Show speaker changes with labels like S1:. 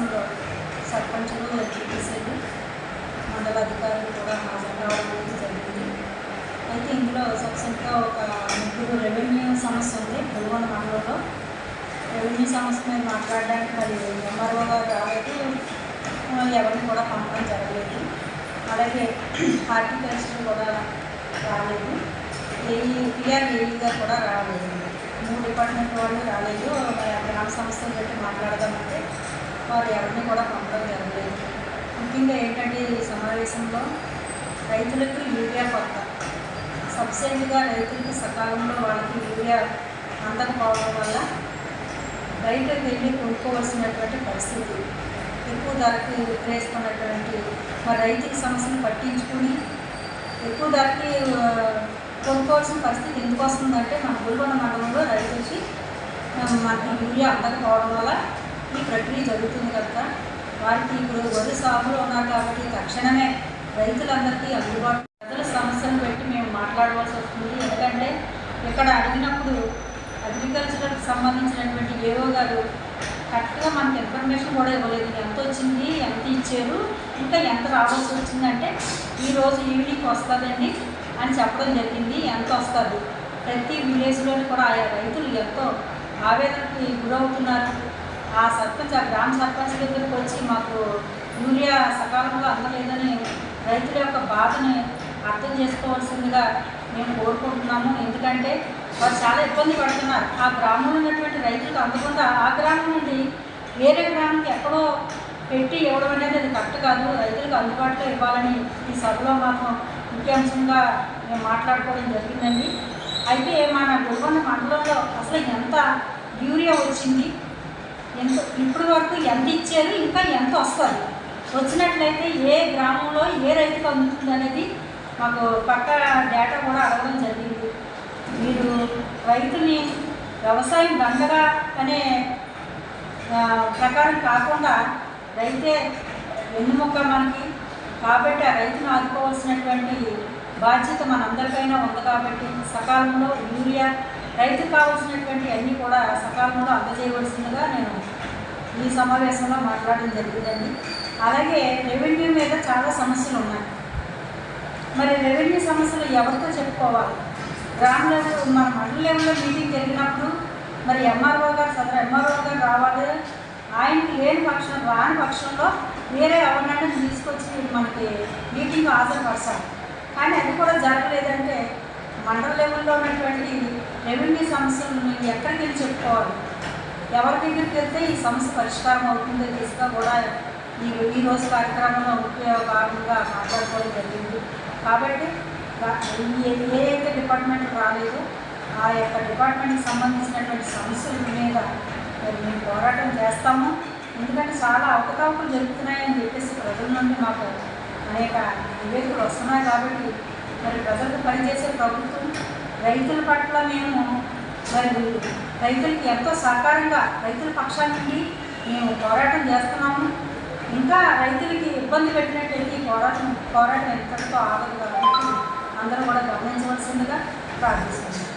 S1: సమావేశంలో సర్పంచులు ఎంపీటీసీలు మండల అధికారులు కూడా హాజరు జరిగింది. అయితే ఇందులో సబ్సెంట్గా ఒక ముగ్గురు రెవెన్యూ సమస్య ఉంది భూగోళ మండలంలో. రెవెన్యూ సమస్య మీద మాట్లాడడానికి మరి ఎంఆర్ఓ గారు రాలేదు. ఎవరిని కూడా పంపడం జరగలేదు. అలాగే హార్టికల్చర్ కూడా రాలేదు. ఏఈ పిఆర్ కూడా రాలేదు. మూడు డిపార్ట్మెంట్ వాళ్ళు రాలేదు. గ్రామ సంస్థలు పెట్టి మాట్లాడదామంటే వారు ఎవరిని కూడా పంపడం జరగలేదు ముఖ్యంగా ఏంటంటే ఈ సమావేశంలో రైతులకు యూరియా కొత్త. సబ్సిడీగా రైతులకు సకాలంలో వాళ్ళకి యూరియా అందకపోవడం వల్ల బయటకు వెళ్ళి కొనుక్కోవాల్సినటువంటి పరిస్థితి. ఎక్కువ ధరకి విక్రయిస్తున్నటువంటి మరి రైతుల సమస్యలు పట్టించుకుని ఎక్కువ ధరకి కొనుక్కోవాల్సిన పరిస్థితి ఎందుకు వస్తుందంటే మన గుల్కొండ మండలంలో రైతులకి మనకి యూరియా అందకపోవడం వల్ల ఈ ప్రక్రియ జరుగుతుంది కనుక వారికి ఇప్పుడు వరి సాగులో ఉన్నారు కాబట్టి తక్షణమే రైతులందరికీ అందుబాటు ప్రజల సమస్యలు పెట్టి మేము మాట్లాడవలసి వస్తుంది. ఎందుకంటే ఇక్కడ అడిగినప్పుడు అగ్రికల్చర్కి సంబంధించినటువంటి ఏవో గారు కరెక్ట్గా మనకి ఇన్ఫర్మేషన్ కూడా ఇవ్వలేదు. ఎంత వచ్చింది ఎంత ఇచ్చారు ఇంకా ఎంత రావాల్సి వచ్చిందంటే ఈరోజు ఈవినింగ్ వస్తుందండి అని చెప్పడం జరిగింది. ఎంత వస్తుంది? ప్రతి విలేజ్లోని కూడా ఆయా రైతులు ఎంతో ఆవేదనకి గురవుతున్నారు. ఆ సర్పంచ్ ఆ గ్రామ సర్పంచ్ దగ్గరికి వచ్చి మాకు యూరియా సకాలంలో అందలేదని రైతుల యొక్క బాధని అర్థం చేసుకోవాల్సిందిగా మేము కోరుకుంటున్నాము. ఎందుకంటే వారు చాలా ఇబ్బంది పడుతున్నారు. ఆ గ్రామంలో ఉన్నటువంటి రైతులకు అందకుండా ఆ గ్రామం నుండి వేరే గ్రామానికి ఎక్కడో పెట్టి ఇవ్వడం అనేది అది కరెక్ట్ కాదు. రైతులకు అందుబాటులో ఇవ్వాలని ఈ సభలో మాత్రం ముఖ్యాంశంగా మేము మాట్లాడుకోవడం జరిగిందండి. అయితే మన గుల్కొండ మండలంలో అసలు ఎంత యూరియా వచ్చింది? ఎంత ఇప్పుడు వరకు ఎంత ఇచ్చారు ఇంకా ఎంత వస్తుంది? వచ్చినట్లయితే ఏ గ్రామంలో ఏ రైతుకు అందుతుంది అనేది మాకు పక్క డేటా కూడా అడగడం జరిగింది. మీరు రైతుని వ్యవసాయం దండగా అనే ప్రకారం కాకుండా రైతే వెన్నుముక్క మనకి కాబట్టి ఆ రైతును ఆదుకోవాల్సినటువంటి బాధ్యత మనందరిపైన ఉంది కాబట్టి సకాలంలో యూరియా రైతుకు కావాల్సినటువంటి అన్నీ కూడా సకాలంలో అందజేయవలసిందిగా నేను ఈ సమావేశంలో మాట్లాడడం జరిగిందండి. అలాగే రెవెన్యూ మీద చాలా సమస్యలు ఉన్నాయి. మరి రెవెన్యూ సమస్యలు ఎవరితో చెప్పుకోవాలి? గ్రామ లెవెల్ మన మండల లెవెల్లో మీటింగ్ జరిగినప్పుడు మరి ఎంఆర్ఓ గారు సదరు ఎంఆర్ఓ గారు రావాలి. ఆయనకి లేని పక్షం రాని పక్షంలో వేరే ఎవరినైనా తీసుకొచ్చి మనకి మీటింగ్ హాజరుపరచాలి. కానీ అది కూడా జరగలేదంటే మండల లెవెల్లో ఉన్నటువంటి రెవెన్యూ సమస్యలను ఎక్కడికి వెళ్ళి చెప్పుకోవాలి. ఎవరి దగ్గరికి వెళ్తే ఈ సమస్య పరిష్కారం అవుతుందో తీసుగా కూడా ఈ ఈరోజు రోజు కార్యక్రమంలో ముఖ్య భాగంగా మాట్లాడుకోవడం జరిగింది. కాబట్టి ఏ అయితే డిపార్ట్మెంట్ రాలేదో ఆ యొక్క డిపార్ట్మెంట్కి సంబంధించినటువంటి సమస్యల మీద మేము పోరాటం చేస్తాము. ఎందుకంటే చాలా అవకతవకలు జరుగుతున్నాయని చెప్పేసి ప్రజల నుండి మాకు అనేక నివేదికలు వస్తున్నాయి కాబట్టి మరి ప్రజలకు పనిచేసే ప్రభుత్వం రైతుల పట్ల మేము మరి రైతులకి ఎంతో సహకారంగా రైతుల పక్షాన్ని నుండి మేము పోరాటం చేస్తున్నాము. ఇంకా రైతులకి ఇబ్బంది పెట్టినట్టయితే ఈ పోరాటం పోరాటం ఎంతటితో ఆగదు కాబట్టి అందరూ కూడా గమనించవలసిందిగా ప్రార్థిస్తున్నాం.